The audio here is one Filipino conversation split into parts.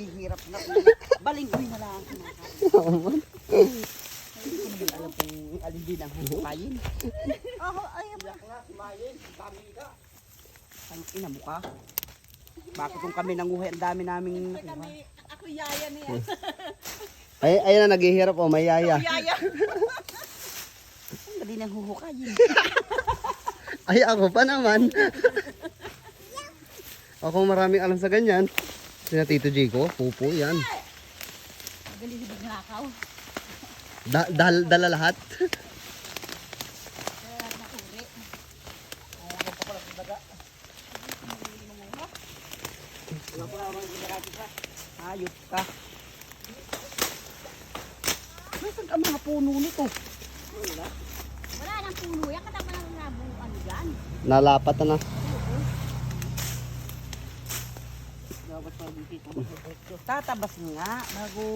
Hirap na. Balinggoy na lang. Oo man. Hindi alam kung alin din ang huhukayin. Oh, ayun. Ang ina mo ka. Bakit kung kami nanguhay, ang dami naming nakuha. Kami, ako yaya niya. Ay, ayun na, naghihirap oh, may yaya. Yaya. Ang dali nang huhukayin. Ay, ako pa naman. ako maraming alam sa ganyan. Sina Tito Jico, pupo yan. Galilibig na akaw. Da dal dala lahat. Ayos ka. Nasaan ang mga puno nito? Wala nang puno yan. Katama nang nabukan dyan. Nalapat na na. Dapat pa dito. Tatabas nga bago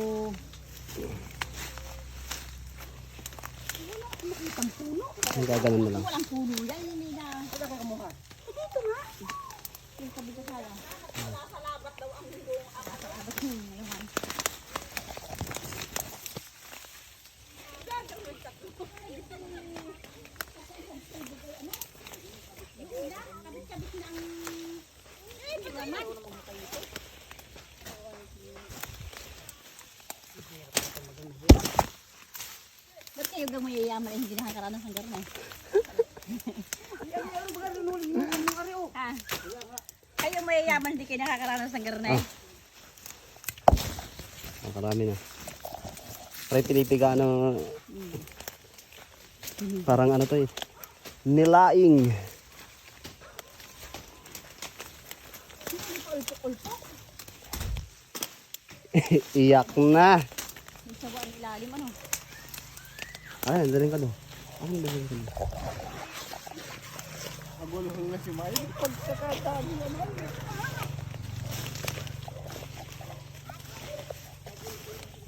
Wala akong makitang puno. Ang gaganon mo lang. Walang puno yan. Hindi na. Wala ka kamuha. Eh, dito nga. Yung sabi ko sa'yo. Nasa labat daw ang mundo. Nasa labat yun. Ngayon. Kabit-kabit na ang... Eh, ba't naman? Ba't kayo gang mayayaman ay hindi nakakaranas ng garna? Ang reo? Ha? Kayo mayayaman hindi kayo nakakaranas ng garna eh. Oh, karami na. Pre, pinipiga ng... Parang ano to eh. Nilaing. Iyak na. Ang ilalim ano. Ay, andarin ka do. Ay, andarin ka do. Naguluhong na si May. Pagkakatabi naman.